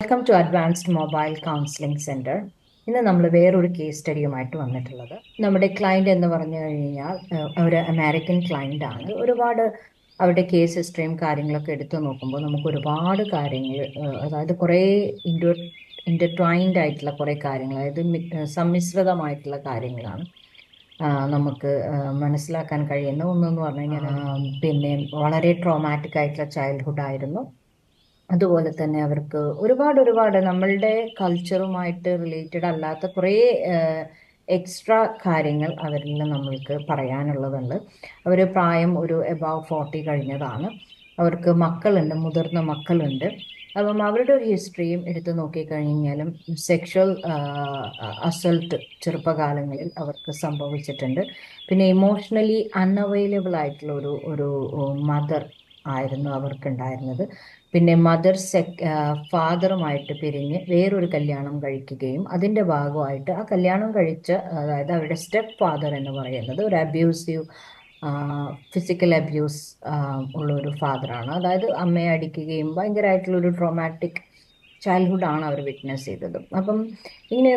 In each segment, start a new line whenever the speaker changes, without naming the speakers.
Welcome to advanced mobile counselling centre ഇന്ന് നമ്മൾ വേറൊരു കേസ് സ്റ്റഡിയുമായിട്ട് വന്നിട്ടുള്ളത്. നമ്മുടെ ക്ലയന്റ് എന്ന് പറഞ്ഞു കഴിഞ്ഞാൽ ഒരു അമേരിക്കൻ ക്ലയന്റ് ആണ്. ഒരുപാട് അവരുടെ കേസ് ഹിസ്റ്ററിയും കാര്യങ്ങളൊക്കെ എടുത്തു നോക്കുമ്പോൾ നമുക്ക് ഒരുപാട് കാര്യങ്ങൾ അതായത് കുറേ ഇൻഡോ ഇന്റർട്വൈൻഡ് ആയിട്ടുള്ള കുറേ കാര്യങ്ങൾ അതായത് സമ്മിശ്രിതമായിട്ടുള്ള കാര്യങ്ങളാണ് നമുക്ക് മനസ്സിലാക്കാൻ കഴിയുന്ന ഒന്നെന്ന് പറഞ്ഞു കഴിഞ്ഞാൽ പിന്നെ വളരെ ട്രോമാറ്റിക് ആയിട്ടുള്ള ചൈൽഡ്ഹുഡ് ആയിരുന്നു. അതുപോലെ തന്നെ അവർക്ക് ഒരുപാട് ഒരുപാട് നമ്മളുടെ കൾച്ചറുമായിട്ട് റിലേറ്റഡ് അല്ലാത്ത കുറേ എക്സ്ട്രാ കാര്യങ്ങൾ അവരിൽ നമ്മൾക്ക് പറയാനുള്ളതുണ്ട്. അവർ പ്രായം ഒരു എബവ് ഫോർട്ടി കഴിഞ്ഞതാണ്. അവർക്ക് മക്കളുണ്ട് മുതിർന്ന മക്കളുണ്ട്. അപ്പം അവരുടെ ഒരു ഹിസ്റ്ററിയും എടുത്തു നോക്കിക്കഴിഞ്ഞാലും സെക്ഷൽ അസൾട്ട് ചെറുപ്പകാലങ്ങളിൽ അവർക്ക് സംഭവിച്ചിട്ടുണ്ട്. പിന്നെ ഇമോഷണലി അൺഅവൈലബിൾ ആയിട്ടുള്ള ഒരു ഒരു മദർ ആയിരുന്നു അവർക്കുണ്ടായിരുന്നത്. പിന്നെ മദർ സെക് ഫാദറുമായിട്ട് പിരിഞ്ഞ് വേറൊരു കല്യാണം കഴിക്കുകയും അതിന്റെ ഭാഗമായിട്ട് ആ കല്യാണം കഴിച്ച അതായത് അവരുടെ സ്റ്റെപ്പ് ഫാദർ എന്ന് പറയുന്നത് ഒരു അബ്യൂസീവ് ഫിസിക്കൽ അബ്യൂസ് ഉള്ള ഒരു ഫാദറാണ് അതായത് അമ്മയെ അടിക്കുകയും ഭയങ്കരമായിട്ടുള്ളൊരു ട്രോമാറ്റിക് ചൈൽഡ്ഹുഡ് ആണ് അവർ വിറ്റ്നസ് ചെയ്തത്. അപ്പം ഇങ്ങനെ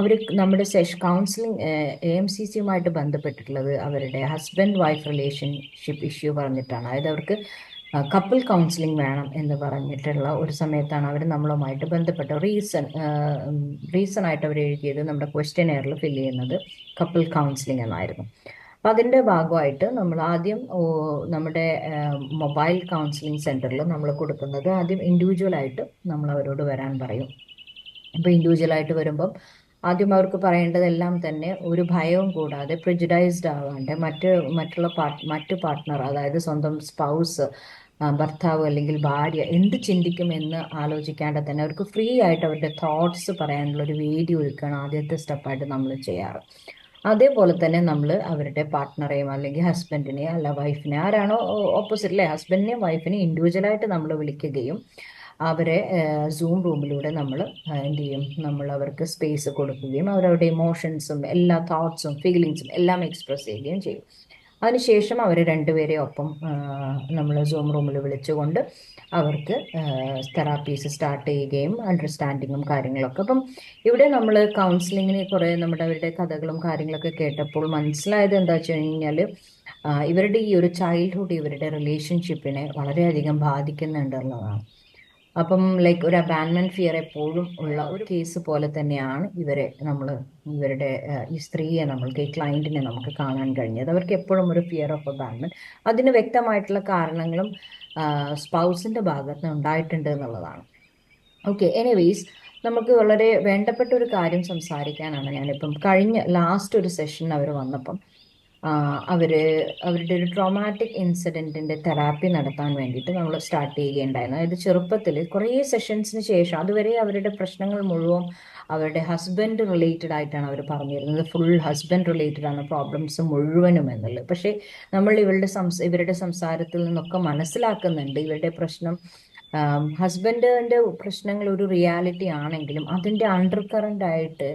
അവർ നമ്മുടെ സെഷ് കൗൺസിലിംഗ് എ എം സി സിയുമായിട്ട് ബന്ധപ്പെട്ടിട്ടുള്ളത് അവരുടെ ഹസ്ബൻഡ് വൈഫ് റിലേഷൻഷിപ്പ് ഇഷ്യൂ പറഞ്ഞിട്ടാണ്. അതായത് അവർക്ക് കപ്പിൾ കൗൺസിലിംഗ് വേണം എന്ന് പറഞ്ഞിട്ടുള്ള ഒരു സമയത്താണ് അവർ നമ്മളുമായിട്ട് ബന്ധപ്പെട്ട റീസൺ റീസൺ ആയിട്ട് അവർ എഴുതിയത് നമ്മുടെ ക്വസ്റ്റ്യൻ എയറിൽ ഫില്ല് ചെയ്യുന്നത് കപ്പിൾ കൗൺസിലിംഗ് എന്നായിരുന്നു. അപ്പം അതിന്റെ ഭാഗമായിട്ട് നമ്മൾ ആദ്യം നമ്മുടെ മൊബൈൽ കൗൺസിലിംഗ് സെന്ററിൽ നമ്മൾ കൊടുക്കുന്നത് ആദ്യം ഇൻഡിവിജ്വലായിട്ട് നമ്മൾ അവരോട് വരാൻ പറയും. അപ്പോൾ ഇൻഡിവിജ്വലായിട്ട് വരുമ്പം ആദ്യം അവർക്ക് പറയേണ്ടതെല്ലാം തന്നെ ഒരു ഭയവും കൂടാതെ പ്രിജുഡൈസ്ഡ് ആവാണ്ട് മറ്റ് മറ്റുള്ള പാർട്ട് മറ്റു പാർട്ട്ണർ അതായത് സ്വന്തം സ്പൗസ് ഭർത്താവ് അല്ലെങ്കിൽ ഭാര്യ എന്ത് ചിന്തിക്കുമെന്ന് ആലോചിക്കാണ്ട് തന്നെ അവർക്ക് ഫ്രീ ആയിട്ട് അവരുടെ തോട്ട്സ് പറയാനുള്ള ഒരു വേദി ഒരുക്കുകയാണ് ആദ്യത്തെ സ്റ്റെപ്പായിട്ട് നമ്മൾ ചെയ്യാറ്. അതേപോലെ തന്നെ നമ്മൾ അവരുടെ പാർട്ട്ണറെയും അല്ലെങ്കിൽ ഹസ്ബൻഡിനെയോ അല്ല വൈഫിനെ ആരാണോ ഓപ്പോസിറ്റ് അല്ലേ ഹസ്ബൻഡിനെയും വൈഫിനെയും ഇൻഡിവിജ്വലായിട്ട് നമ്മൾ വിളിക്കുകയും അവരെ സൂം റൂമിലൂടെ നമ്മൾ എന്ത് ചെയ്യും? നമ്മൾ അവർക്ക് സ്പേസ് കൊടുക്കുകയും അവരവരുടെ ഇമോഷൻസും എല്ലാ തോട്ട്സും ഫീലിങ്സും എല്ലാം എക്സ്പ്രസ് ചെയ്യുകയും ചെയ്യും. അതിനുശേഷം അവർ രണ്ടുപേരെ ഒപ്പം നമ്മൾ സൂം റൂമിൽ വിളിച്ചുകൊണ്ട് അവർക്ക് തെറാപ്പീസ് സ്റ്റാർട്ട് ചെയ്യുകയും അണ്ടർസ്റ്റാൻഡിങ്ങും കാര്യങ്ങളൊക്കെ. അപ്പം ഇവിടെ നമ്മൾ കൗൺസിലിങ്ങിന് കുറേ നമ്മുടെ അവരുടെ കഥകളും കാര്യങ്ങളൊക്കെ കേട്ടപ്പോൾ മനസ്സിലായത് എന്താ വെച്ച് കഴിഞ്ഞാൽ ഇവരുടെ ഈ ഒരു ചൈൽഡ്ഹുഡ് ഇവരുടെ റിലേഷൻഷിപ്പിനെ വളരെയധികം ബാധിക്കുന്നുണ്ടെന്നുള്ളതാണ് അപ്പം ലൈക്ക് ഒരു അബാൻമെന്റ് ഫിയർ എപ്പോഴും ഉള്ള ഒരു കേസ് പോലെ തന്നെയാണ് ഇവരെ നമ്മൾ ഇവരുടെ ഈ സ്ത്രീയെ നമ്മൾക്ക് ഈ ക്ലയന്റിനെ നമുക്ക് കാണാൻ കഴിഞ്ഞത്. അവർക്ക് എപ്പോഴും ഒരു ഫിയർ ഓഫ് അബാൻമെന്റ് അതിന് വ്യക്തമായിട്ടുള്ള കാരണങ്ങളും സ്പൗസിന്റെ ഭാഗത്ത് ഉണ്ടായിട്ടുണ്ട് എന്നുള്ളതാണ്. ഓക്കെ എനിവേസ് നമുക്ക് വളരെ വേണ്ടപ്പെട്ട ഒരു കാര്യം സംസാരിക്കാനാണ് ഞാനിപ്പം കഴിഞ്ഞ ലാസ്റ്റ് ഒരു സെഷൻ അവർ വന്നപ്പം ആ, അവർ അവരുടെ ഒരു ട്രോമാറ്റിക് ഇൻസിഡന്റിന്റെ തെറാപ്പി നടത്താൻ വേണ്ടിയിട്ട് നമ്മൾ സ്റ്റാർട്ട് ചെയ്യുകയുണ്ടായിരുന്നു. അതായത് ചെറുപ്പത്തിൽ കുറേ സെഷൻസിന് ശേഷം അതുവരെ അവരുടെ പ്രശ്നങ്ങൾ മുഴുവൻ അവരുടെ ഹസ്ബൻഡ് റിലേറ്റഡ് ആയിട്ടാണ് അവർ പറഞ്ഞിരുന്നത്. ഫുൾ ഹസ്ബൻഡ് റിലേറ്റഡ് ആണ് പ്രോബ്ലംസ് മുഴുവനും എന്നുള്ളത്. പക്ഷേ നമ്മൾ ഇവരുടെ സംസ ഇവരുടെ സംസാരത്തിൽ നിന്നൊക്കെ മനസ്സിലാക്കുന്നുണ്ട് ഇവരുടെ പ്രശ്നം ഹസ്ബൻഡിന്റെ പ്രശ്നങ്ങൾ ഒരു റിയാലിറ്റി ആണെങ്കിലും അതിന്റെ അണ്ടർ കറന്റ് ആയിട്ട്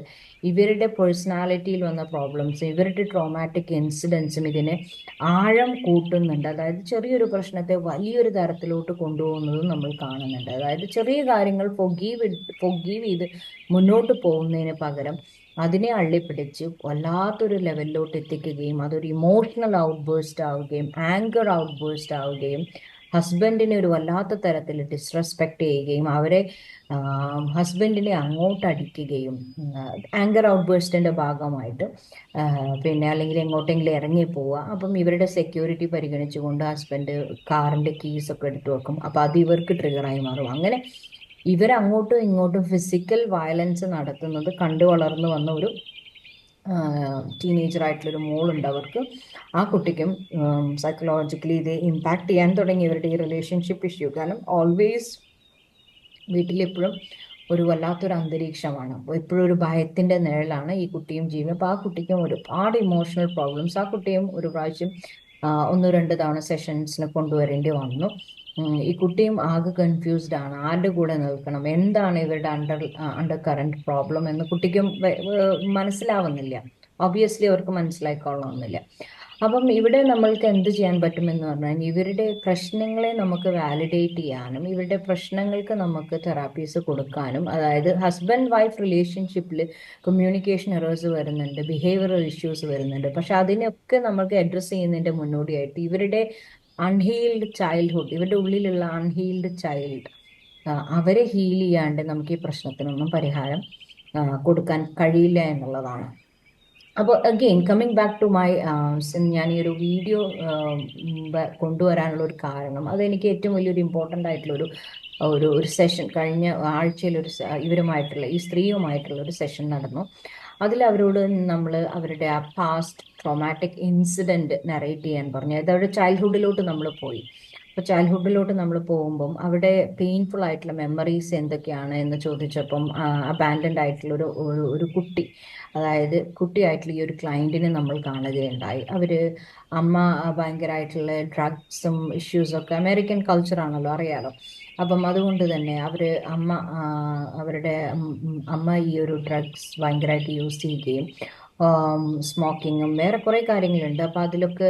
ഇവരുടെ പേഴ്സണാലിറ്റിയിൽ വന്ന പ്രോബ്ലംസ് ഇവരുടെ ട്രോമാറ്റിക് ഇൻസിഡൻസും ഇതിനെ ആഴം കൂട്ടുന്നുണ്ട്. അതായത് ചെറിയൊരു പ്രശ്നത്തെ വലിയൊരു തരത്തിലോട്ട് കൊണ്ടുപോകുന്നതും നമ്മൾ കാണുന്നുണ്ട്. അതായത് ചെറിയ കാര്യങ്ങൾ പൊഗീവ് പൊഗീവ് ചെയ്ത് മുന്നോട്ട് പോകുന്നതിന് പകരം അതിനെ അള്ളിപ്പിടിച്ച് വല്ലാത്തൊരു ലെവലിലോട്ട് എത്തിക്കുകയും അതൊരു ഇമോഷണൽ ഔട്ട് ബേസ്റ്റ് ആവുകയും ആങ്കർ ഔട്ട് ആവുകയും ഹസ്ബൻഡിനെ ഒരു വല്ലാത്ത തരത്തിൽ ഡിസ്റെസ്പെക്ട് ചെയ്യുകയും അവരെ ഹസ്ബൻഡിനെ അങ്ങോട്ട് അടിക്കുകയും ആങ്കർ ഔട്ട് ബേഴ്സ്റ്റിന്റെ ഭാഗമായിട്ട് പിന്നെ അല്ലെങ്കിൽ എങ്ങോട്ടെങ്കിലും ഇറങ്ങി പോവുക അപ്പം ഇവരുടെ സെക്യൂരിറ്റി പരിഗണിച്ചുകൊണ്ട് ഹസ്ബൻഡ് കാറിന്റെ കീസ് ഒക്കെ എടുത്തു വെക്കും. അപ്പം അത് ഇവർക്ക് ട്രിഗറായി മാറും. അങ്ങനെ ഇവരങ്ങോട്ടും ഇങ്ങോട്ടും ഫിസിക്കൽ വയലൻസ് നടത്തുന്നത് കണ്ടു വളർന്നു വന്ന ഒരു ടീനേജർ ആയിട്ടുള്ളൊരു മോളുണ്ട് അവർക്ക്. ആ കുട്ടിക്കും സൈക്കോളജിക്കലി ഇത് ഇമ്പാക്ട് ചെയ്യാൻ തുടങ്ങി ഇവരുടെ ഈ റിലേഷൻഷിപ്പ് ഇഷ്യൂ കാരണം ഓൾവേസ് വീട്ടിലെപ്പോഴും ഒരു വല്ലാത്തൊരു അന്തരീക്ഷമാണ്. എപ്പോഴും ഒരു ഭയത്തിന്റെ നിഴലാണ് ഈ കുട്ടിയും ജീവിതം അപ്പോൾ ആ കുട്ടിക്കും ഒരുപാട് ഇമോഷണൽ പ്രോബ്ലംസ് ആ കുട്ടിയും ഒരു പ്രാവശ്യം ഒന്ന് രണ്ട് തവണ സെഷൻസിന് കൊണ്ടുവരേണ്ടി വന്നു. ഈ കുട്ടിയും ആകെ കൺഫ്യൂസ്ഡ് ആണ്. ആരുടെ കൂടെ നിൽക്കണം? എന്താണ് ഇവരുടെ അണ്ടർ അണ്ടർ കറന്റ് പ്രോബ്ലം എന്ന് കുട്ടിക്കും മനസ്സിലാവുന്നില്ല. ഒബിയസ്ലി അവർക്ക് മനസ്സിലായിക്കൊള്ളണമെന്നില്ല. അപ്പം ഇവിടെ നമ്മൾക്ക് എന്ത് ചെയ്യാൻ പറ്റുമെന്ന് പറഞ്ഞാൽ ഇവരുടെ പ്രശ്നങ്ങളെ നമുക്ക് വാലിഡേറ്റ് ചെയ്യാനും ഇവരുടെ പ്രശ്നങ്ങൾക്ക് നമുക്ക് തെറാപ്പീസ് കൊടുക്കാനും അതായത് ഹസ്ബൻഡ് വൈഫ് റിലേഷൻഷിപ്പിൽ കമ്മ്യൂണിക്കേഷൻ എറേഴ്സ് വരുന്നുണ്ട് ബിഹേവിയറൽ ഇഷ്യൂസ് വരുന്നുണ്ട്. പക്ഷെ അതിനൊക്കെ നമുക്ക് അഡ്രസ്സ് ചെയ്യുന്നതിന്റെ മുന്നോടിയായിട്ട് ഇവരുടെ അൺഹീൽഡ് ചൈൽഡ്ഹുഡ് ഇവരുടെ ഉള്ളിലുള്ള അൺഹീൽഡ് ചൈൽഡ് അവരെ ഹീൽ ചെയ്യാണ്ട് നമുക്ക് ഈ പ്രശ്നത്തിനൊന്നും പരിഹാരം കൊടുക്കാൻ കഴിയില്ല എന്നുള്ളതാണ്. അപ്പോൾ again coming back to my ഞാൻ ഈ ഒരു വീഡിയോ കൊണ്ടുവരാനുള്ള ഒരു കാരണം അതെനിക്ക് ഏറ്റവും വലിയൊരു ഇമ്പോർട്ടന്റ് ആയിട്ടുള്ള ഒരു ഒരു സെഷൻ കഴിഞ്ഞ ആഴ്ചയിൽ ഒരു ഇവരുമായിട്ടുള്ള ഈ സ്ത്രീയുമായിട്ടുള്ള ഒരു സെഷൻ നടന്നു. അതിൽ അവരോട് നമ്മൾ അവരുടെ ആ പാസ്റ്റ് ട്രോമാറ്റിക് ഇൻസിഡന്റ് നറേറ്റ് ചെയ്യാൻ പറഞ്ഞു. അതായത് അവരുടെ ചൈൽഡ്ഹുഡിലോട്ട് നമ്മൾ പോയി. അപ്പോൾ ചൈൽഡ്ഹുഡിലോട്ട് നമ്മൾ പോകുമ്പം അവിടെ പെയിൻഫുൾ ആയിട്ടുള്ള മെമ്മറീസ് എന്തൊക്കെയാണ് എന്ന് ചോദിച്ചപ്പം അബാൻഡൻഡ് ആയിട്ടുള്ള ഒരു ഒരു കുട്ടി അതായത് കുട്ടിയായിട്ടുള്ള ഈ ഒരു ക്ലയന്റിനെ നമ്മൾ കാണുകയുണ്ടായി. അവർ അമ്മ ഭയങ്കരമായിട്ടുള്ള ഡ്രഗ്സും ഇഷ്യൂസൊക്കെ അമേരിക്കൻ കൾച്ചറാണല്ലോ അറിയാലോ. അപ്പം അതുകൊണ്ട് തന്നെ അവർ അമ്മ അവരുടെ അമ്മ ഈ ഒരു ഡ്രഗ്സ് ഭയങ്കരമായിട്ട് യൂസ് ചെയ്യുകയും സ്മോക്കിങ്ങും വേറെ കുറേ കാര്യങ്ങളുണ്ട്. അപ്പോൾ അതിലൊക്കെ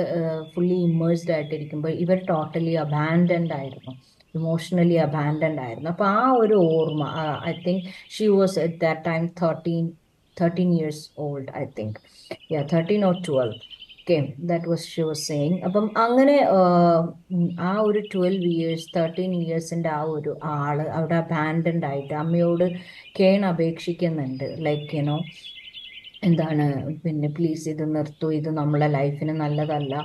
ഫുള്ളി ഇമ്മേഴ്സ്ഡ് ആയിട്ടിരിക്കുമ്പോൾ ഇവർ ടോട്ടലി അബാൻഡൻഡ് ആയിരുന്നു. ഇമോഷണലി അബാൻഡൻഡ് ആയിരുന്നു. അപ്പോൾ ആ ഒരു ഓർമ്മ I think she was at that time thirteen thirteen years old I think yeah thirteen or twelve okay that was she was saying അപ്പം അങ്ങനെ ആ ഒരു ട്വൽവ് ഇയേഴ്സ് തേർട്ടീൻ ഇയേഴ്സിന്റെ ആ ഒരു ആൾ അവിടെ അബാൻഡൻഡ് ആയിട്ട് അമ്മയോട് കേൺ അപേക്ഷിക്കുന്നുണ്ട്. ലൈക്ക് യുനോ എന്താണ് പിന്നെ പ്ലീസ് ഇത് നിർത്തൂ ഇത് നമ്മളെ ലൈഫിന് നല്ലതല്ല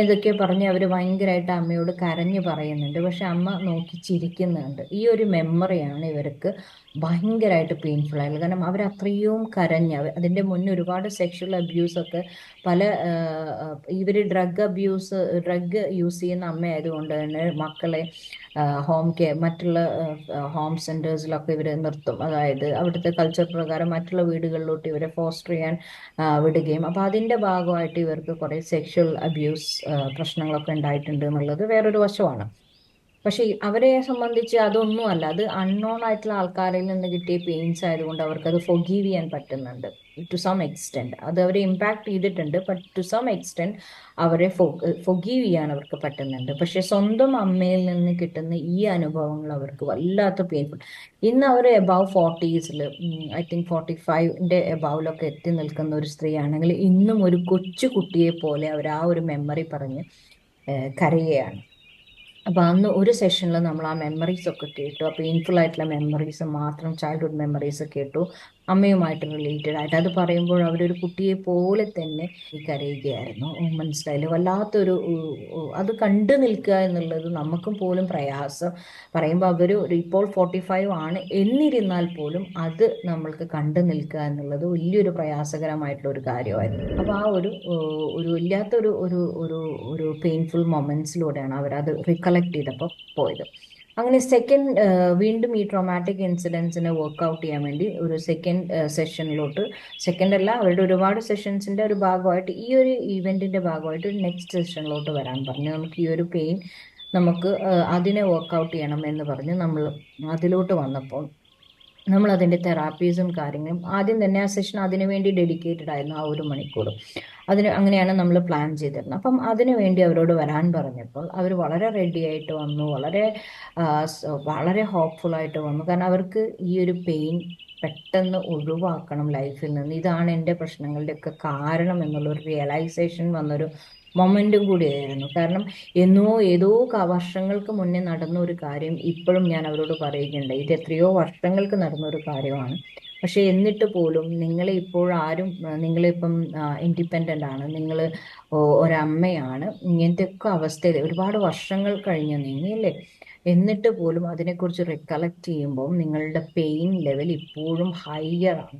എന്തൊക്കെ പറഞ്ഞ് അവർ ഭയങ്കരമായിട്ട് അമ്മയോട് കരഞ്ഞു പറയുന്നുണ്ട്. പക്ഷെ അമ്മ നോക്കി ചിരിക്കുന്നുണ്ട്. ഈ ഒരു മെമ്മറിയാണ് ഇവർക്ക് ഭയങ്കരമായിട്ട് പെയിൻഫുൾ ആയിരുന്നു. കാരണം അവർ അത്രയും കരഞ്ഞ് അതിന്റെ മുന്നേ ഒരുപാട് സെക്ഷൽ അബ്യൂസൊക്കെ പല ഇവർ ഡ്രഗ് അബ്യൂസ് ഡ്രഗ് യൂസ് ചെയ്യുന്ന അമ്മയായതുകൊണ്ട് തന്നെ മക്കളെ ഹോം കെയർ മറ്റുള്ള ഹോം സെന്റേഴ്സിലൊക്കെ ഇവരെ നിർത്തും. അതായത് അവിടുത്തെ കൾച്ചർ പ്രകാരം മറ്റുള്ള വീടുകളിലോട്ട് ഇവരെ ഫോസ്റ്റർ ചെയ്യാൻ വിടുകയും. അപ്പോൾ അതിന്റെ ഭാഗമായിട്ട് ഇവർക്ക് കുറേ സെക്ഷൽ അബ്യൂസ് പ്രശ്നങ്ങളൊക്കെ ഉണ്ടായിട്ടുണ്ട് എന്നുള്ളത് വേറൊരു വശമാണ്. പക്ഷേ അവരെ സംബന്ധിച്ച് അതൊന്നും അല്ല അത് അൺനോൺ ആയിട്ടുള്ള ആൾക്കാരിൽ നിന്ന് കിട്ടിയ പെയിൻസ് ആയതുകൊണ്ട് അവർക്ക് അത് ഫൊഗീവ് ചെയ്യാൻ പറ്റുന്നുണ്ട്. ടു സം എക്സ്റ്റെൻഡ് അത് അവരെ ഇമ്പാക്ട് ചെയ്തിട്ടുണ്ട്. ബട്ട് ടു സം എക്സ്റ്റെൻഡ് അവരെ ഫൊഗീവ് ചെയ്യാൻ അവർക്ക് പറ്റുന്നുണ്ട്. പക്ഷെ സ്വന്തം അമ്മയിൽ നിന്ന് കിട്ടുന്ന ഈ അനുഭവങ്ങൾ അവർക്ക് വല്ലാത്ത പെയിൻഫുൾ ഇന്ന് അവർ എബവ് ഫോർട്ടീസിൽ ഐ തിങ്ക് ഫോർട്ടി ഫൈവിന്റെ എബവിലൊക്കെ എത്തി നിൽക്കുന്ന ഒരു സ്ത്രീയാണെങ്കിൽ ഇന്നും ഒരു കൊച്ചു കുട്ടിയെ പോലെ അവർ ആ ഒരു മെമ്മറി പറഞ്ഞ് കരയുകയാണ്. അപ്പോൾ അന്ന് ഒരു സെഷനിൽ നമ്മൾ ആ മെമ്മറീസ് ഒക്കെ കേട്ടു. ആ പെയിൻഫുൾ ആയിട്ടുള്ള മെമ്മറീസ് മാത്രം ചൈൽഡ്ഹുഡ് മെമ്മറീസ് കേട്ടു. അമ്മയുമായിട്ട് റിലേറ്റഡ് ആയിട്ട്. അത് പറയുമ്പോൾ അവരൊരു കുട്ടിയെ പോലെ തന്നെ കരയുകയായിരുന്നു. മനസ്സിലായില്ല? വല്ലാത്തൊരു അത് കണ്ടു നിൽക്കുക എന്നുള്ളത് നമുക്കും പോലും പ്രയാസം. പറയുമ്പോൾ അവർ ഇപ്പോൾ ഫോർട്ടി ഫൈവ് ആണ്. എന്നിരുന്നാൽ പോലും അത് നമ്മൾക്ക് കണ്ടു നിൽക്കുക എന്നുള്ളത് വലിയൊരു പ്രയാസകരമായിട്ടുള്ള ഒരു കാര്യമായിരുന്നു. അപ്പോൾ ആ ഒരു ഒരു വല്ലാത്തൊരു ഒരു ഒരു ഒരു പെയിൻഫുൾ മൊമെന്റ്സിലൂടെയാണ് അവരത് റിക്കലക്ട് ചെയ്തപ്പോൾ പോയത്. അങ്ങനെ സെക്കൻഡ് വീണ്ടും ഈ ട്രോമാറ്റിക് ഇൻസിഡൻസിനെ വർക്ക്ഔട്ട് ചെയ്യാൻ വേണ്ടി ഒരു സെക്കൻഡ് സെഷനിലോട്ട് സെക്കൻഡ് അല്ല അവരുടെ ഒരുപാട് സെഷൻസിന്റെ ഒരു ഭാഗമായിട്ട് ഈ ഒരു ഈവെന്റിന്റെ ഭാഗമായിട്ട് ഒരു നെക്സ്റ്റ് സെഷനിലോട്ട് വരാൻ പറഞ്ഞു. നമുക്ക് ഈ ഒരു പെയിൻ നമുക്ക് അതിനെ വർക്ക്ഔട്ട് ചെയ്യണം എന്ന് പറഞ്ഞ് നമ്മൾ അതിലോട്ട് വന്നപ്പോൾ നമ്മൾ അതിന്റെ തെറാപ്പീസും കാര്യങ്ങളും ആദ്യം തന്നെ ആ സെഷൻ അതിനു വേണ്ടി ഡെഡിക്കേറ്റഡ് ആയിരുന്നു ആ ഒരു മണിക്കൂർ. അതിന് അങ്ങനെയാണ് നമ്മൾ പ്ലാൻ ചെയ്തിരുന്നത്. അപ്പം അതിനു വേണ്ടി അവരോട് വരാൻ പറഞ്ഞപ്പോൾ അവർ വളരെ റെഡി ആയിട്ട് വന്നു. വളരെ വളരെ ഹോപ്പ്ഫുൾ ആയിട്ട് വന്നു. കാരണം അവർക്ക് ഈ ഒരു പെയിൻ പെട്ടെന്ന് ഒഴിവാക്കണം ലൈഫിൽ നിന്ന്. ഇതാണ് എന്റെ പ്രശ്നങ്ങളുടെയൊക്കെ കാരണം എന്നുള്ള ഒരു റിയലൈസേഷൻ വന്നൊരു മൊമെന്റും കൂടിയായിരുന്നു. കാരണം എന്നോ ഏതോ വർഷങ്ങൾക്ക് മുന്നേ നടന്ന ഒരു കാര്യം ഇപ്പോഴും ഞാൻ അവരോട് പറയുകയുണ്ട് ഇത് എത്രയോ വർഷങ്ങൾക്ക് നടന്ന ഒരു കാര്യമാണ്. പക്ഷേ എന്നിട്ട് പോലും നിങ്ങളെ ഇപ്പോൾ ആരും നിങ്ങളിപ്പം ഇൻഡിപെൻഡന്റ് ആണ്. നിങ്ങൾ ഒരമ്മയാണ്. ഇങ്ങനത്തെയൊക്കെ അവസ്ഥയിൽ ഒരുപാട് വർഷങ്ങൾ കഴിഞ്ഞു നീങ്ങിയല്ലേ എന്നിട്ട് പോലും അതിനെക്കുറിച്ച് റിക്കലക്ട് ചെയ്യുമ്പോൾ നിങ്ങളുടെ പെയിൻ ലെവൽ ഇപ്പോഴും ഹയർ ആണ്.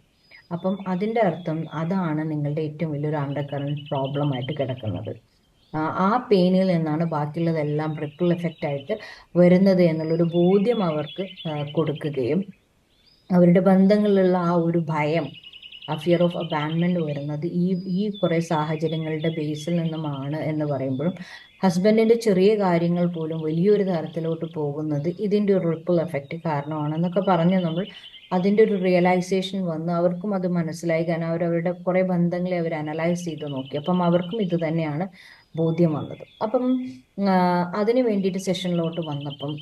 അപ്പം അതിന്റെ അർത്ഥം അതാണ് നിങ്ങളുടെ ഏറ്റവും വലിയൊരു അണ്ടർ കറണ്ട് പ്രോബ്ലം ആയിട്ട് കിടക്കുന്നത്. ആ പെയിനിൽ നിന്നാണ് ബാക്കിയുള്ളതെല്ലാം റിപ്പിൾ എഫക്റ്റ് ആയിട്ട് വരുന്നത് എന്നുള്ളൊരു ബോധ്യം അവർക്ക് കൊടുക്കുകയും അവരുടെ ബന്ധങ്ങളിലുള്ള ആ ഒരു ഭയം ആ ഫിയർ ഓഫ് അബാൻമെന്റ് വരുന്നത് ഈ ഈ കുറേ സാഹചര്യങ്ങളുടെ ബേസിൽ നിന്നുമാണ് എന്ന് പറയുമ്പോഴും ഹസ്ബൻഡിന്റെ ചെറിയ കാര്യങ്ങൾ പോലും വലിയൊരു തരത്തിലോട്ട് പോകുന്നത് ഇതിന്റെ ഒരു റിപ്പിൾ എഫക്റ്റ് കാരണമാണെന്നൊക്കെ പറഞ്ഞ് നമ്മൾ അതിന്റെ ഒരു റിയലൈസേഷൻ വന്ന് അവർക്കും അത് മനസ്സിലായി. കാരണം അവരവരുടെ കുറേ ബന്ധങ്ങളെ അവർ അനലൈസ് ചെയ്ത് നോക്കി. അപ്പം അവർക്കും ഇത് തന്നെയാണ് ബോധ്യം വന്നത്. അപ്പം അതിന് വേണ്ടിയിട്ട് സെഷനിലോട്ട് വന്നപ്പം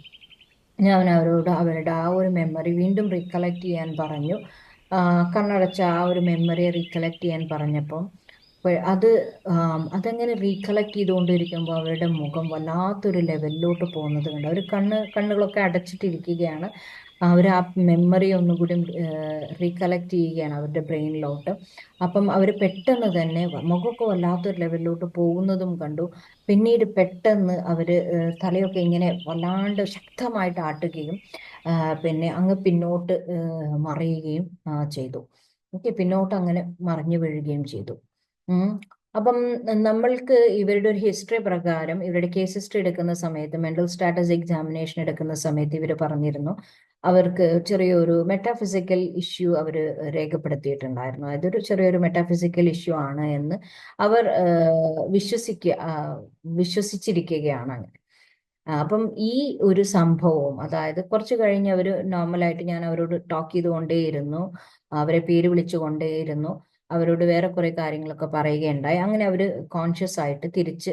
ഞാൻ അവരോട് അവരുടെ ആ ഒരു മെമ്മറി വീണ്ടും റീകളക്ട് ചെയ്യാൻ പറഞ്ഞു. കണ്ണടച്ച ആ ഒരു മെമ്മറി റീകളക്ട് ചെയ്യാൻ പറഞ്ഞപ്പം അത് അതങ്ങനെ റീകളക്ട് ചെയ്തുകൊണ്ടിരിക്കുമ്പോൾ അവരുടെ മുഖം വല്ലാത്തൊരു ലെവലിലോട്ട് പോകുന്നത് കണ്ട്. അവർ കണ്ണ് കണ്ണുകളൊക്കെ അടച്ചിട്ടിരിക്കുകയാണ്. അവർ ആ മെമ്മറി ഒന്നുകൂടി റീകളക്ട് ചെയ്യുകയാണ് അവരുടെ ബ്രെയിനിലോട്ട് അപ്പം അവർ പെട്ടെന്ന് തന്നെ മുഖമൊക്കെ വല്ലാത്തൊരു ലെവലിലോട്ട് പോകുന്നതും കണ്ടു. പിന്നീട് പെട്ടെന്ന് അവർ തലയൊക്കെ ഇങ്ങനെ വല്ലാണ്ട് ശക്തമായിട്ട് ആട്ടുകയും പിന്നെ അങ്ങ് പിന്നോട്ട് മറിയുകയും ചെയ്തു. ഓക്കെ പിന്നോട്ട് അങ്ങനെ മറിഞ്ഞു വീഴുകയും ചെയ്തു. അപ്പം നമ്മൾക്ക് ഇവരുടെ ഒരു ഹിസ്റ്ററി പ്രകാരം ഇവരുടെ കേസ് ഹിസ്റ്ററി എടുക്കുന്ന സമയത്ത് മെന്റൽ സ്റ്റാറ്റസ് എക്സാമിനേഷൻ എടുക്കുന്ന സമയത്ത് ഇവർ പറഞ്ഞിരുന്നു അവർക്ക് ചെറിയൊരു മെറ്റാഫിസിക്കൽ ഇഷ്യൂ അവർ രേഖപ്പെടുത്തിയിട്ടുണ്ടായിരുന്നു. അതൊരു ചെറിയൊരു മെറ്റാഫിസിക്കൽ ഇഷ്യൂ ആണ് എന്ന് അവർ വിശ്വസിക്ക വിശ്വസിച്ചിരിക്കുകയാണ് അങ്ങനെ. അപ്പം ഈ ഒരു സംഭവവും അതായത് കുറച്ച് കഴിഞ്ഞ് അവർ നോർമലായിട്ട് ഞാൻ അവരോട് ടോക്ക് ചെയ്തുകൊണ്ടേയിരുന്നു. അവരെ പേര് വിളിച്ചുകൊണ്ടേയിരുന്നു. അവരോട് വേറെ കുറെ കാര്യങ്ങളൊക്കെ പറയുകയുണ്ടായി. അങ്ങനെ അവർ കോൺഷ്യസ് ആയിട്ട് തിരിച്ച്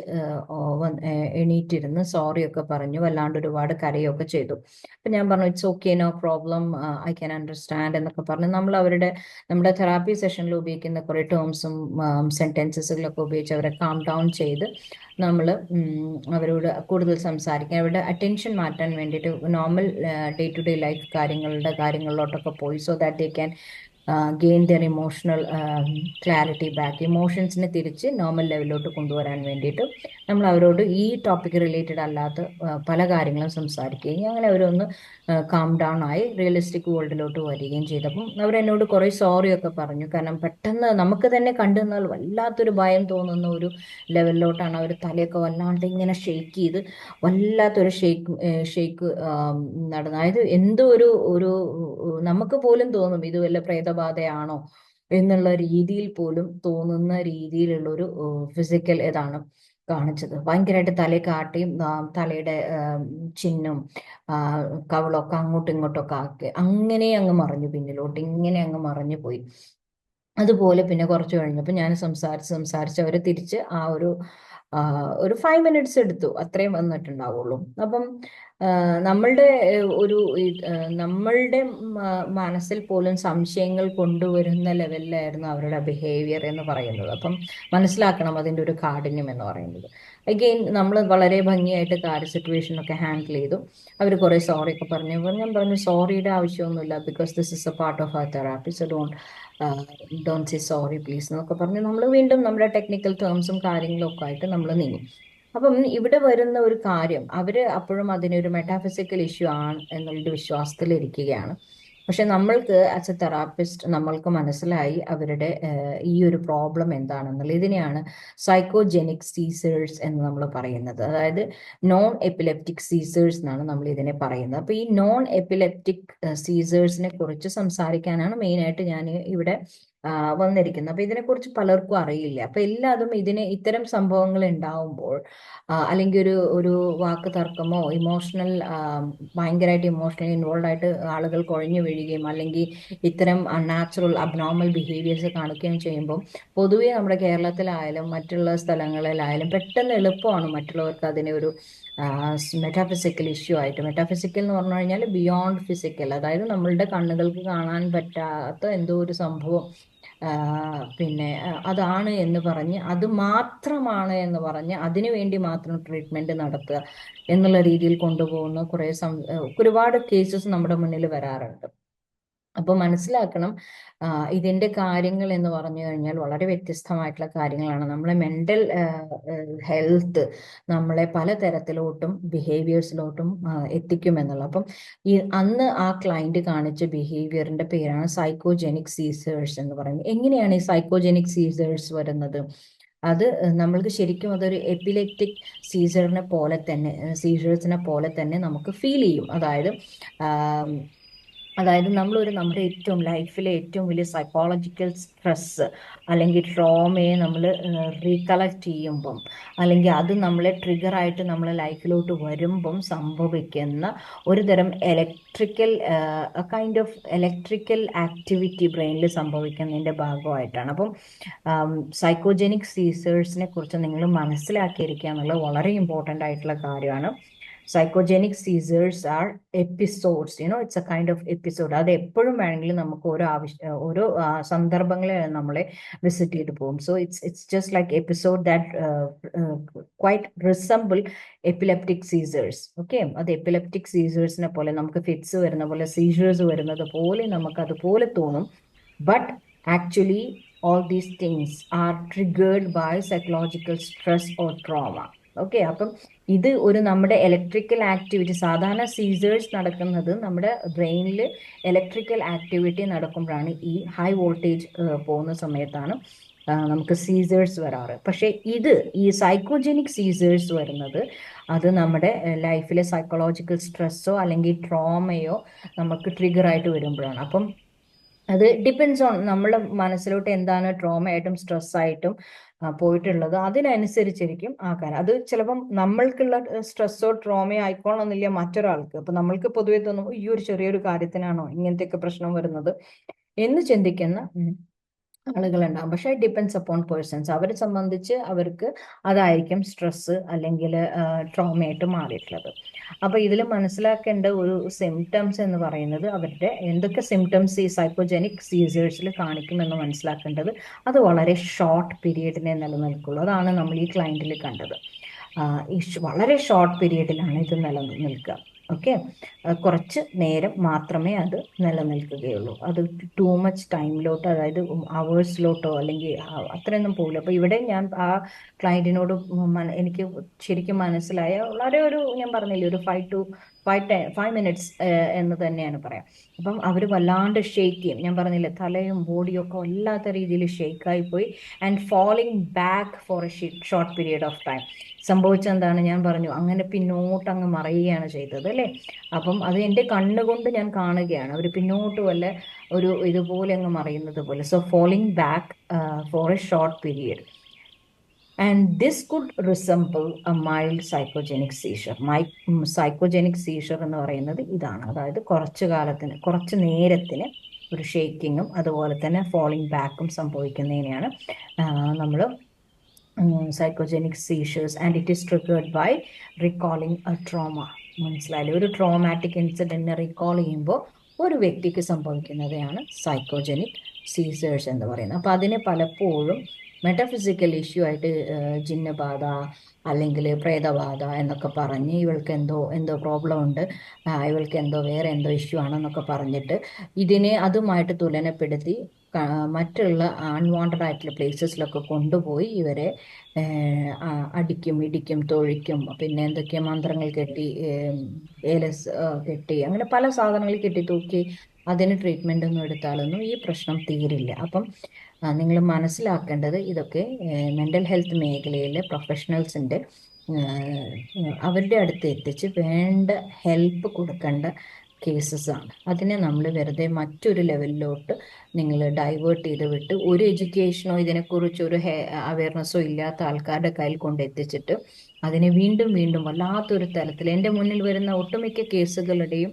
എണീറ്റിരുന്ന് സോറി ഒക്കെ പറഞ്ഞു. വല്ലാണ്ട് ഒരുപാട് കരയൊക്കെ ചെയ്തു. അപ്പൊ ഞാൻ പറഞ്ഞു it's okay no problem I can understand എന്നൊക്കെ പറഞ്ഞു. നമ്മൾ അവരുടെ നമ്മുടെ തെറാപ്പി സെഷനിൽ ഉപയോഗിക്കുന്ന കുറെ ടേംസും സെന്റൻസസുകളൊക്കെ ഉപയോഗിച്ച് അവരെ കാം ഡൗൺ ചെയ്ത് നമ്മൾ അവരോട് കൂടുതൽ സംസാരിക്കാൻ അവരുടെ അറ്റൻഷൻ മാറ്റാൻ വേണ്ടിയിട്ട് normal day to day life കാര്യങ്ങളുടെ കാര്യങ്ങളിലോട്ടൊക്കെ പോയി so that they can gain their emotional clarity back ഇമോഷൻസിനെ തിരിച്ച് നോർമൽ ലെവലിലോട്ട് കൊണ്ടുവരാൻ വേണ്ടിയിട്ട് നമ്മൾ അവരോട് ഈ ടോപ്പിക് റിലേറ്റഡ് അല്ലാത്ത പല കാര്യങ്ങളും സംസാരിക്കുകയും അങ്ങനെ അവരൊന്ന് കാം ഡൗൺ ആയി റിയലിസ്റ്റിക് വേൾഡിലോട്ട് വരികയും ചെയ്തപ്പം അവരെന്നോട് കുറേ സോറി ഒക്കെ പറഞ്ഞു. കാരണം പെട്ടെന്ന് നമുക്ക് തന്നെ കണ്ടു നിന്നാൽ വല്ലാത്തൊരു ഭയം തോന്നുന്ന ഒരു ലെവലിലോട്ടാണ് അവർ തലയൊക്കെ വല്ലാണ്ട് ഇങ്ങനെ ഷെയ്ക്ക് ചെയ്ത് വല്ലാത്തൊരു ഷെയ്ക്ക് ഷെയ്ക്ക് നടന്നു. അതായത് എന്തോ ഒരു ഒരു നമുക്ക് പോലും തോന്നും ഇത് വല്ല പ്രേതബാധയാണോ എന്നുള്ള രീതിയിൽ പോലും തോന്നുന്ന രീതിയിലുള്ള ഒരു ഫിസിക്കൽ ഇതാണ് കാണിച്ചത്. ഭയങ്കരമായിട്ട് തലയെ കാട്ടിയും തലയുടെ ചിഹ്നം കവളൊക്കെ അങ്ങോട്ടും ഇങ്ങോട്ടൊക്കെ ആക്കി. അങ്ങനെ അങ്ങ് മറിഞ്ഞു പിന്നിലോട്ട്. ഇങ്ങനെ അങ്ങ് മറിഞ്ഞു പോയി. അതുപോലെ പിന്നെ കുറച്ച് കഴിഞ്ഞപ്പോൾ ഞാൻ സംസാരിച്ച് സംസാരിച്ച് അവരെ തിരിച്ച് ആ ഒരു ഒരു ഫൈവ് മിനിറ്റ്സ് എടുത്തു. അത്രയും വന്നിട്ടുണ്ടാവുള്ളൂ. അപ്പം നമ്മളുടെ ഒരു നമ്മളുടെ മനസ്സിൽ പോലും സംശയങ്ങൾ കൊണ്ടുവരുന്ന ലെവലിലായിരുന്നു അവരുടെ ബിഹേവിയർ എന്ന് പറയുന്നത്. അപ്പം മനസ്സിലാക്കണം അതിന്റെ ഒരു കാഠിന്യം എന്ന് പറയുന്നത്. അഗെയിൻ നമ്മൾ വളരെ ഭംഗിയായിട്ട് കാര്യ സിറ്റുവേഷൻ ഒക്കെ ഹാൻഡിൽ ചെയ്തു. അവർ കുറേ സോറി ഒക്കെ പറഞ്ഞു. ഞാൻ പറഞ്ഞു സോറിയുടെ ആവശ്യമൊന്നുമില്ല because this is a part of uh therapy so don't don't say sorry please എന്നൊക്കെ പറഞ്ഞു. നമ്മൾ വീണ്ടും നമ്മുടെ ടെക്നിക്കൽ ടേംസും കാര്യങ്ങളും ഒക്കെ ആയിട്ട് നമ്മൾ നീങ്ങി. അപ്പം ഇവിടെ വരുന്ന ഒരു കാര്യം അവർ അപ്പോഴും അതിനൊരു മെറ്റാഫിസിക്കൽ ഇഷ്യൂ ആണ് എന്നുള്ളൊരു വിശ്വാസത്തിലിരിക്കുകയാണ്. പക്ഷെ നമ്മൾക്ക് ആസ് എ തെറാപ്പിസ്റ്റ് നമ്മൾക്ക് മനസ്സിലായി അവരുടെ ഈ ഒരു പ്രോബ്ലം എന്താണെന്നുള്ളത്. ഇതിനെയാണ് സൈക്കോജെനിക് സീസേഴ്സ് എന്ന് നമ്മൾ പറയുന്നത്. അതായത് നോൺ എപ്പിലെപ്റ്റിക് സീസേഴ്സ് എന്നാണ് നമ്മൾ ഇതിനെ പറയുന്നത്. അപ്പൊ ഈ നോൺ എപ്പിലെപ്റ്റിക് സീസേഴ്സിനെ കുറിച്ച് സംസാരിക്കാനാണ് മെയിനായിട്ട് ഞാൻ ഇവിടെ വന്നിരിക്കുന്നത് അപ്പൊ ഇതിനെക്കുറിച്ച് പലർക്കും അറിയില്ല. അപ്പൊ എല്ലാതും ഇതിന് ഇത്തരം സംഭവങ്ങൾ ഉണ്ടാവുമ്പോൾ അല്ലെങ്കിൽ ഒരു ഒരു വാക്ക് തർക്കമോ ഇമോഷണൽ ഭയങ്കരമായിട്ട് ഇമോഷണലി ഇൻവോൾവ് ആയിട്ട് ആളുകൾ കുഴഞ്ഞു വീഴുകയും അല്ലെങ്കിൽ ഇത്തരം അൺനാച്ചുറൽ അബ്നോർമൽ ബിഹേവിയേഴ്സ് കാണിക്കുകയും ചെയ്യുമ്പോൾ പൊതുവേ നമ്മുടെ കേരളത്തിലായാലും മറ്റുള്ള സ്ഥലങ്ങളിലായാലും പെട്ടെന്ന് എളുപ്പമാണ് മറ്റുള്ളവർക്ക് അതിനെ ഒരു മെറ്റാഫിസിക്കൽ ഇഷ്യൂ ആയിട്ട്. മെറ്റാഫിസിക്കൽ എന്ന് പറഞ്ഞു കഴിഞ്ഞാൽ ബിയോണ്ട് ഫിസിക്കൽ അതായത് നമ്മളുടെ കണ്ണുകൾക്ക് കാണാൻ പറ്റാത്ത എന്തോ ഒരു സംഭവം പിന്നെ അതാണ് എന്ന് പറഞ്ഞ് അത് മാത്രമാണ് എന്ന് പറഞ്ഞ് അതിനു വേണ്ടി മാത്രം ട്രീറ്റ്മെന്റ് നടത്തുക എന്നുള്ള രീതിയിൽ കൊണ്ടുപോകുന്ന കുറേ ഒരുപാട് കേസസ് നമ്മുടെ മുന്നിൽ വരാറുണ്ട്. അപ്പോൾ മനസ്സിലാക്കണം ഇതിന്റെ കാര്യങ്ങൾ എന്ന് പറഞ്ഞു കഴിഞ്ഞാൽ വളരെ വ്യത്യസ്തമായിട്ടുള്ള കാര്യങ്ങളാണ്. നമ്മളെ മെന്റൽ ഹെൽത്ത് നമ്മളെ പലതരത്തിലോട്ടും ബിഹേവിയേഴ്സിലോട്ടും എത്തിക്കുമെന്നുള്ളത്. അപ്പം ഈ അന്ന് ആ ക്ലയന്റ് കാണിച്ച ബിഹേവിയറിന്റെ പേരാണ് സൈക്കോജെനിക് സീസേഴ്സ് എന്ന് പറയുന്നത്. എങ്ങനെയാണ് ഈ സൈക്കോജെനിക് സീസേഴ്സ് വരുന്നത്? അത് നമ്മൾക്ക് ശരിക്കും അതൊരു എപ്പിലെക്റ്റിക് സീസറിനെ പോലെ തന്നെ സീസേഴ്സിനെ പോലെ തന്നെ നമുക്ക് ഫീൽ ചെയ്യും. അതായത് അതായത് നമ്മളൊരു നമ്മുടെ ഏറ്റവും ലൈഫിലെ ഏറ്റവും വലിയ സൈക്കോളജിക്കൽ സ്ട്രെസ് അല്ലെങ്കിൽ ട്രോമയെ നമ്മൾ റീകളക്ട് ചെയ്യുമ്പം അല്ലെങ്കിൽ അത് നമ്മളെ ട്രിഗറായിട്ട് നമ്മളെ ലൈഫിലോട്ട് വരുമ്പം സംഭവിക്കുന്ന ഒരു തരം electrical kind of electrical activity ബ്രെയിനിൽ സംഭവിക്കുന്നതിന്റെ ഭാഗമായിട്ടാണ്. അപ്പം സൈക്കോജനിക് സീസേഴ്സിനെ കുറിച്ച് നിങ്ങൾ മനസ്സിലാക്കിയിരിക്കുക എന്നുള്ളത് വളരെ ഇമ്പോർട്ടന്റ് ആയിട്ടുള്ള കാര്യമാണ്. Psychogenic seizures are episodes you know it's a kind of episode അത് എപ്പോഴും വേണമെങ്കിലും നമുക്ക് ഓരോ ആവശ്യ ഓരോ സന്ദർഭങ്ങളിൽ നമ്മളെ വിസിറ്റ് ചെയ്ത് പോകും. So it's it's just like episode that quite resemble epileptic seizures okay അത് എപ്പിലെപ്റ്റിക് സീസേഴ്സിനെ പോലെ നമുക്ക് ഫിറ്റ്സ് വരുന്ന പോലെ സീസേഴ്സ് വരുന്നത് പോലെ നമുക്ക് അതുപോലെ തോന്നും. But actually all these things are triggered by psychological stress or trauma okay അപ്പം ഇത് ഒരു നമ്മുടെ ഇലക്ട്രിക്കൽ ആക്ടിവിറ്റി സാധാരണ സീസേഴ്സ് നടക്കുന്നത് നമ്മുടെ ബ്രെയിനിൽ ഇലക്ട്രിക്കൽ ആക്ടിവിറ്റി നടക്കുമ്പോഴാണ് ഈ ഹൈ വോൾട്ടേജ് പോകുന്ന സമയത്താണ് നമുക്ക് സീസേഴ്സ് വരാറ്. പക്ഷേ ഇത് ഈ സൈക്കോജനിക് സീസേഴ്സ് വരുന്നത് അത് നമ്മുടെ ലൈഫിലെ സൈക്കോളജിക്കൽ സ്ട്രെസ്സോ അല്ലെങ്കിൽ ട്രോമയോ നമുക്ക് ട്രിഗർ ആയിട്ട് വരുമ്പോഴാണ്. അപ്പം അത് ഡിപ്പെൻസ് ഓൺ നമ്മളെ മനസ്സിലോട്ട് എന്താണ് ട്രോമ ആയിട്ടും സ്ട്രെസ് ആയിട്ടും പോയിട്ടുള്ളത്. അതിനനുസരിച്ചിരിക്കും ആ കാര്യം അത് ചിലപ്പം നമ്മൾക്കുള്ള സ്ട്രെസ്സോ ട്രോമയോ ആയിക്കോളണമെന്നില്ല മറ്റൊരാൾക്ക്. അപ്പൊ നമ്മൾക്ക് പൊതുവെ തോന്നും ഈ ഒരു ചെറിയൊരു കാര്യത്തിനാണോ ഇങ്ങനത്തെയൊക്കെ പ്രശ്നം വരുന്നത്? എന്ന് ചിന്തിക്കുന്ന ആളുകളുണ്ടാകും പക്ഷെ ഡിപ്പെൻസ് അപ്പോൺ പേഴ്സൺസ് അവരെ സംബന്ധിച്ച് അവർക്ക് അതായിരിക്കും സ്ട്രെസ് അല്ലെങ്കിൽ ട്രോമയായിട്ട് മാറിയിട്ടുള്ളത്. അപ്പൊ ഇതിൽ മനസ്സിലാക്കേണ്ട ഒരു സിംറ്റംസ് എന്ന് പറയുന്നത് അവരുടെ എന്തൊക്കെ സിംറ്റംസ് ഈ സൈക്കോജനിക് സീസേഴ്സിൽ കാണിക്കുമെന്ന് മനസ്സിലാക്കേണ്ടത് അത് വളരെ ഷോർട്ട് പീരീഡിനെ നിലനിൽക്കുള്ളൂ. അതാണ് നമ്മൾ ഈ ക്ലയന്റിൽ കണ്ടത്. വളരെ ഷോർട്ട് പീരീഡിലാണ് ഇത് നിലനിൽക്കുക. ഓക്കെ? കുറച്ച് നേരം മാത്രമേ അത് നിലനിൽക്കുകയുള്ളൂ. അത് ടു മച്ച് ടൈമിലോട്ടോ അതായത് അവേഴ്സിലോട്ടോ അല്ലെങ്കിൽ അത്രയൊന്നും പോകില്ല. അപ്പോൾ ഇവിടെ ഞാൻ ആ ക്ലയന്റിനോട് എനിക്ക് ശരിക്കും മനസ്സിലായ വളരെ ഒരു ഞാൻ പറഞ്ഞില്ലേ ഒരു ഫൈവ് ടു ഫൈവ് ടൈ ഫൈവ് മിനിറ്റ്സ് എന്ന് തന്നെയാണ് പറയാം. അപ്പം അവർ വല്ലാണ്ട് ഷെയ്ക്ക് ചെയ്യും. ഞാൻ പറഞ്ഞില്ലേ തലയും ബോഡിയും ഒക്കെ വല്ലാത്ത രീതിയിൽ ഷെയ്ക്കായി പോയി and falling back for a short period of time സംഭവിച്ചത് എന്താണ് ഞാൻ പറഞ്ഞു. അങ്ങനെ പിന്നോട്ട് അങ്ങ് മറയുകയാണ് ചെയ്തത് അല്ലേ? അപ്പം അത് എന്റെ കണ്ണുകൊണ്ട് ഞാൻ കാണുകയാണ്. അവർ പിന്നോട്ട് വല്ല ഒരു ഇതുപോലെ അങ്ങ് മറയുന്നത് പോലെ. So falling back for a short period and this could resemble a mild psychogenic seizure my psychogenic seizure എന്ന് പറയുന്നത് ഇതാണ്. അതായത് കുറച്ച് കാലത്തിന് കുറച്ച് നേരത്തിന് ഒരു ഷേക്കിങ്ങും അതുപോലെ തന്നെ ഫോളിങ് ബാക്കും സംഭവിക്കുന്നതിനെയാണ് നമ്മൾ psychogenic seizures and it is triggered by recalling a trauma മനസ്സിലായില്ലേ? ഒരു ട്രോമാറ്റിക് ഇൻസിഡന്റിനെ റീകോൾ ചെയ്യുമ്പോൾ ഒരു വ്യക്തിക്ക് സംഭവിക്കുന്നതാണ് സൈക്കോജനിക് സീസേഴ്സ് എന്ന് പറയുന്നത്. അപ്പോൾ അതിനെ പലപ്പോഴും മെറ്റഫിസിക്കൽ ഇഷ്യൂ ആയിട്ട് ജിന്നബാധ അല്ലെങ്കിൽ പ്രേതബാധ എന്നൊക്കെ പറഞ്ഞ് ഇവൾക്ക് എന്തോ എന്തോ പ്രോബ്ലം ഉണ്ട്. ഇവൾക്ക് എന്തോ വേറെ എന്തോ ഇഷ്യൂ ആണെന്നൊക്കെ പറഞ്ഞിട്ട് ഇതിനെ അതുമായിട്ട് തുലനപ്പെടുത്തി മറ്റുള്ള അൺവാണ്ടഡ് ആയിട്ടുള്ള പ്ലേസസിലൊക്കെ കൊണ്ടുപോയി ഇവരെ അടിക്കും ഇടിക്കും തൊഴിക്കും പിന്നെ എന്തൊക്കെയാ മന്ത്രങ്ങൾ കെട്ടി ഏലസ് കെട്ടി അങ്ങനെ പല സാധനങ്ങൾ കെട്ടി തൂക്കി അതിന് ട്രീറ്റ്മെന്റ് ഒന്നും എടുത്താലൊന്നും ഈ പ്രശ്നം തീരില്ല. അപ്പം നിങ്ങൾ മനസ്സിലാക്കേണ്ടത് ഇതൊക്കെ മെന്റൽ ഹെൽത്ത് മേഖലയിലെ പ്രൊഫഷണൽസിന്റെ അവരുടെ അടുത്ത് എത്തിച്ച് വേണ്ട ഹെൽപ്പ് കൊടുക്കേണ്ട കേസസ് ആണ്. അതിനെ നമ്മൾ വെറുതെ മറ്റൊരു ലെവലിലോട്ട് നിങ്ങൾ ഡൈവേർട്ട് ചെയ്ത് വിട്ട് ഒരു എഡ്യൂക്കേഷനോ ഇതിനെക്കുറിച്ച് ഒരു അവയർനെസ്സോ ഇല്ലാത്ത ആൾക്കാരുടെ കയ്യിൽ കൊണ്ട് എത്തിച്ചിട്ട് അതിനെ വീണ്ടും വീണ്ടും വല്ലാത്തൊരു തലത്തിൽ എന്റെ മുന്നിൽ വരുന്ന ഒട്ടുമിക്ക കേസുകളുടെയും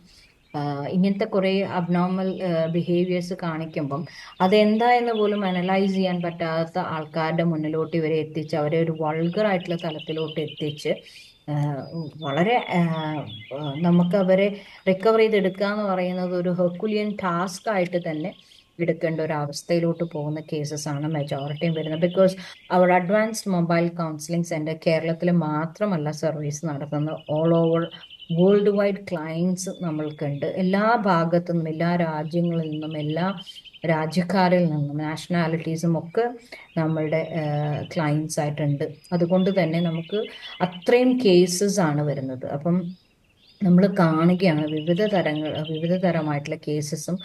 ഇങ്ങനത്തെ കുറേ അബ്നോർമൽ ബിഹേവിയേഴ്സ് കാണിക്കുമ്പം അതെന്താ എന്ന് പോലും അനലൈസ് ചെയ്യാൻ പറ്റാത്ത ആൾക്കാരുടെ മുന്നിലോട്ട് ഇവരെ എത്തിച്ച് അവരെ ഒരു വൾഗർ ആയിട്ടുള്ള തലത്തിലോട്ട് എത്തിച്ച് വളരെ നമുക്ക് അവരെ റിക്കവർ ചെയ്തെടുക്കുക എന്ന് പറയുന്നത് ഒരു ഹെർക്കുലിയൻ ടാസ്ക് ആയിട്ട് തന്നെ എടുക്കേണ്ട ഒരു അവസ്ഥയിലോട്ട് പോകുന്ന കേസസ് ആണ് മെജോറിറ്റിയും വരുന്നത്. ബിക്കോസ് അവർ അഡ്വാൻസ്ഡ് മൊബൈൽ കൗൺസിലിംഗ് സെന്റർ കേരളത്തിൽ മാത്രമല്ല സർവീസ് നടത്തുന്നത്. All over world wide clients നമ്മൾക്കുണ്ട്. എല്ലാ ഭാഗത്തു നിന്നും എല്ലാ രാജ്യങ്ങളിൽ നിന്നും എല്ലാ രാജ്യക്കാരിൽ നിന്നും നാഷണാലിറ്റീസും ഒക്കെ നമ്മളുടെ ക്ലയൻസ് ആയിട്ടുണ്ട്. അതുകൊണ്ട് തന്നെ നമുക്ക് അത്രയും കേസസ് ആണ് വരുന്നത്. അപ്പം നമ്മൾ കാണുകയാണ് വിവിധ തരങ്ങൾ വിവിധ തരമായിട്ടുള്ള കേസസും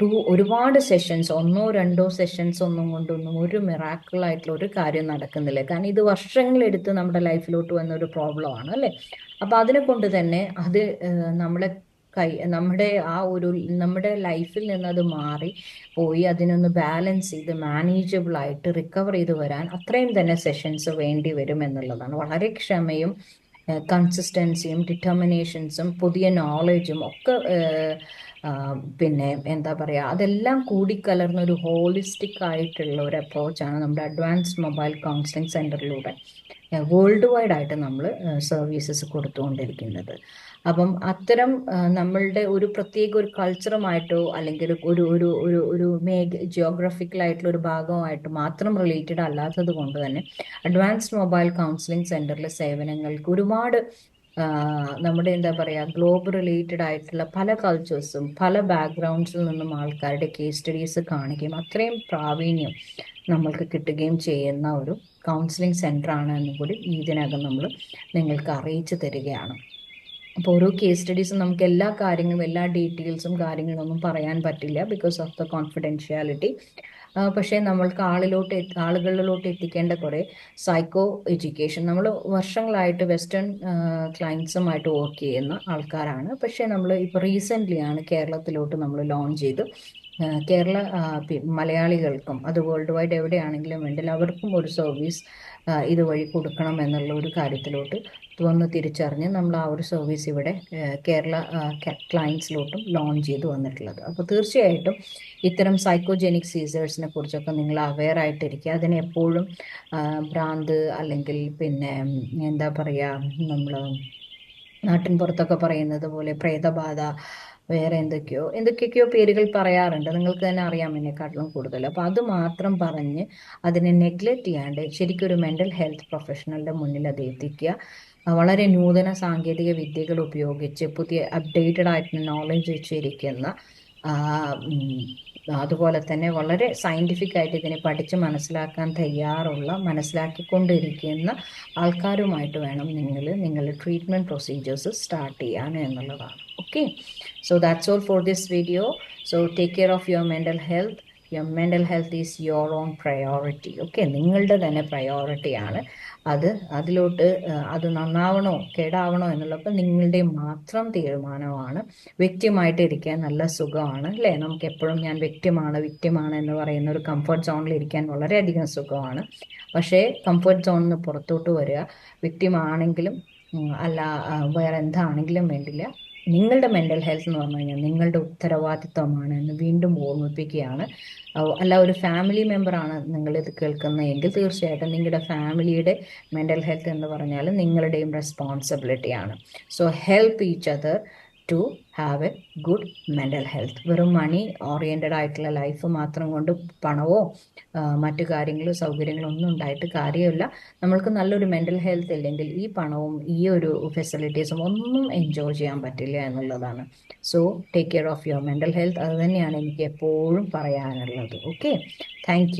ടു ഒരുപാട് സെഷൻസ് ഒന്നോ രണ്ടോ സെഷൻസ് ഒന്നും കൊണ്ടൊന്നും ഒരു മിറാക്കിൾ ആയിട്ടുള്ള ഒരു കാര്യം നടക്കുന്നില്ല. കാരണം ഇത് വർഷങ്ങളെടുത്ത് നമ്മുടെ ലൈഫിലോട്ട് വന്ന ഒരു പ്രോബ്ലം ആണ് അല്ലേ? അപ്പൊ അതിനെ കൊണ്ട് തന്നെ അത് നമ്മളെ കൈ നമ്മുടെ ആ ഒരു നമ്മുടെ ലൈഫിൽ നിന്ന് അത് മാറി പോയി അതിനൊന്ന് ബാലൻസ് ചെയ്ത് മാനേജബിൾ ആയിട്ട് റിക്കവർ ചെയ്ത് വരാൻ അത്രയും തന്നെ സെഷൻസ് വേണ്ടി വരും എന്നുള്ളതാണ്. വളരെ ക്ഷമയും കൺസിസ്റ്റൻസിയും ഡിറ്റർമിനേഷൻസും പുതിയ നോളജും ഒക്കെ പിന്നെ എന്താ പറയുക അതെല്ലാം കൂടിക്കലർന്ന ഒരു ഹോളിസ്റ്റിക് ആയിട്ടുള്ള ഒരു അപ്രോച്ചാണ് നമ്മുടെ അഡ്വാൻസ്ഡ് മൊബൈൽ കൗൺസിലിംഗ് സെന്ററിലൂടെ വേൾഡ് വൈഡ് ആയിട്ട് നമ്മൾ സർവീസസ് കൊടുത്തുകൊണ്ടിരിക്കുന്നത്. അപ്പം അത്തരം നമ്മളുടെ ഒരു പ്രത്യേക ഒരു കൾച്ചറുമായിട്ടോ അല്ലെങ്കിൽ ഒരു ഒരു ഒരു ഒരു മേഖ ജിയോഗ്രഫിക്കലായിട്ടുള്ള ഒരു ഭാഗമായിട്ട് മാത്രം റിലേറ്റഡ് അല്ലാത്തത് കൊണ്ട് തന്നെ അഡ്വാൻസ്ഡ് മൊബൈൽ കൗൺസിലിംഗ് സെന്ററിലെ സേവനങ്ങൾക്ക് ഒരുപാട് നമ്മുടെ എന്താ പറയുക ഗ്ലോബ് റിലേറ്റഡ് ആയിട്ടുള്ള പല കൾച്ചേഴ്സും പല ബാക്ക്ഗ്രൗണ്ട്സിൽ നിന്നും ആൾക്കാരുടെ കേസ് സ്റ്റഡീസ് കാണുകയും അത്രയും പ്രാവീണ്യം നമ്മൾക്ക് കിട്ടുകയും ചെയ്യുന്ന ഒരു കൗൺസിലിംഗ് സെന്ററാണ് എന്നും കൂടി ഇതിനകം നമ്മൾ നിങ്ങൾക്ക് അറിയിച്ചു തരികയാണ്. അപ്പോൾ ഓരോ കേസ് സ്റ്റഡീസും നമുക്ക് എല്ലാ കാര്യങ്ങളും എല്ലാ ഡീറ്റെയിൽസും കാര്യങ്ങളൊന്നും പറയാൻ പറ്റില്ല ബിക്കോസ് ഓഫ് ദ കോൺഫിഡൻഷ്യാലിറ്റി പക്ഷേ നമ്മൾക്ക് ആളിലോട്ട് ആളുകളിലോട്ട് എത്തിക്കേണ്ട കുറേ സൈക്കോ എഡ്യൂക്കേഷൻ നമ്മൾ വർഷങ്ങളായിട്ട് വെസ്റ്റേൺ ക്ലയൻസുമായിട്ട് വർക്ക് ചെയ്യുന്ന ആൾക്കാരാണ്. പക്ഷേ നമ്മൾ ഇപ്പോൾ റീസെന്റ്ലി ആണ് കേരളത്തിലോട്ട് നമ്മൾ ലോഞ്ച് ചെയ്ത്. കേരള മലയാളികൾക്കും അത് വേൾഡ് വൈഡ് എവിടെയാണെങ്കിലും വേണ്ടില്ല അവർക്കും ഒരു സർവീസ് ഇതുവഴി കൊടുക്കണം എന്നുള്ള ഒരു കാര്യത്തിലോട്ട് വന്ന് തിരിച്ചറിഞ്ഞ് നമ്മൾ ആ ഒരു സർവീസ് ഇവിടെ കേരള ക്ലയൻസിലോട്ടും ലോഞ്ച് ചെയ്ത് വന്നിട്ടുള്ളത്. അപ്പോൾ തീർച്ചയായിട്ടും ഇത്തരം സൈക്കോജെനിക് സീസേഴ്സിനെ കുറിച്ചൊക്കെ നിങ്ങൾ അവെയർ ആയിട്ടിരിക്കുക. അതിനെ എപ്പോഴും ഭ്രാന്ത് അല്ലെങ്കിൽ പിന്നെ എന്താ പറയുക നമ്മൾ നാട്ടിൻ പുറത്തൊക്കെ പറയുന്നത് പോലെ പ്രേതബാധ വേറെ എന്തൊക്കെയോ എന്തൊക്കെയൊക്കെയോ പേരുകൾ പറയാറുണ്ട്. നിങ്ങൾക്ക് തന്നെ അറിയാം എന്നെക്കാട്ടിലും കൂടുതൽ. അപ്പോൾ അത് മാത്രം പറഞ്ഞ് അതിനെ നെഗ്ലക്റ്റ് ചെയ്യാണ്ട് ശരിക്കും ഒരു മെന്റൽ ഹെൽത്ത് പ്രൊഫഷണലിന്റെ മുന്നിൽ അത് എത്തിക്കുക. വളരെ നൂതന സാങ്കേതിക വിദ്യകൾ ഉപയോഗിച്ച് പുതിയ അപ്ഡേറ്റഡ് ആയിട്ടുള്ള നോളജ് വെച്ചിരിക്കുന്ന അതുപോലെ തന്നെ വളരെ സയന്റിഫിക് ആയിട്ട് ഇതിനെ പഠിച്ച് മനസ്സിലാക്കാൻ തയ്യാറുള്ള മനസ്സിലാക്കിക്കൊണ്ടിരിക്കുന്ന ആൾക്കാരുമായിട്ട് വേണം നിങ്ങൾ നിങ്ങളുടെ ട്രീറ്റ്മെന്റ് പ്രൊസീജിയേഴ്സ് സ്റ്റാർട്ട് ചെയ്യാൻ എന്നുള്ളതാണ്. Okay so that's all for this video so take care of your mental health your mental health is your own priority okay നിങ്ങളുടെ തന്നെ പ്രയോറിറ്റിയാണ് അത് അതിലോട്ട് അത് നന്നാവണോ കേടാവണോ എന്നുള്ളപ്പോൾ നിങ്ങളുടെ മാത്രം തീരുമാനമാണ്. വ്യക്തിയുമായിട്ട് ഇരിക്കാൻ നല്ല സുഖമാണ് അല്ലേ? നമുക്ക് എപ്പോഴും ഞാൻ വ്യക്തിമാണ് വ്യക്തിമാണ് എന്ന് പറയുന്ന ഒരു കംഫർട്ട് സോണിൽ ഇരിക്കാൻ വളരെയധികം സുഖമാണ്. പക്ഷേ കംഫർട്ട് സോണിൽ നിന്ന് പുറത്തോട്ട് വരിക വ്യക്തിമാണെങ്കിലും അല്ല വേറെ എന്താണെങ്കിലും വേണ്ടില്ല. നിങ്ങളുടെ മെന്റൽ ഹെൽത്ത് എന്ന് പറഞ്ഞു കഴിഞ്ഞാൽ നിങ്ങളുടെ ഉത്തരവാദിത്വമാണ് എന്ന് വീണ്ടും ഓർമ്മിപ്പിക്കുകയാണ്. അല്ല ഒരു ഫാമിലി മെമ്പറാണ് നിങ്ങളിത് കേൾക്കുന്നതെങ്കിൽ തീർച്ചയായിട്ടും നിങ്ങളുടെ ഫാമിലിയുടെ മെന്റൽ ഹെൽത്ത് എന്ന് പറഞ്ഞാൽ നിങ്ങളുടെയും റെസ്പോൺസിബിലിറ്റിയാണ് so help each other to have a good mental health വെറും മണി ഓറിയന്റഡ് ആയിട്ടുള്ള ലൈഫ് മാത്രം കൊണ്ട് പണമോ മറ്റു കാര്യങ്ങളോ സൗകര്യങ്ങളോ ഒന്നും ഉണ്ടായിട്ട് കാര്യമില്ല. നമ്മൾക്ക് നല്ലൊരു മെന്റൽ ഹെൽത്ത് ഇല്ലെങ്കിൽ ഈ പണവും ഈ ഒരു ഫെസിലിറ്റീസും ഒന്നും എൻജോയ് ചെയ്യാൻ പറ്റില്ല എന്നുള്ളതാണ്. So take care of your mental health അത് തന്നെയാണ് എനിക്ക് എപ്പോഴും പറയാനുള്ളത്. Okay thank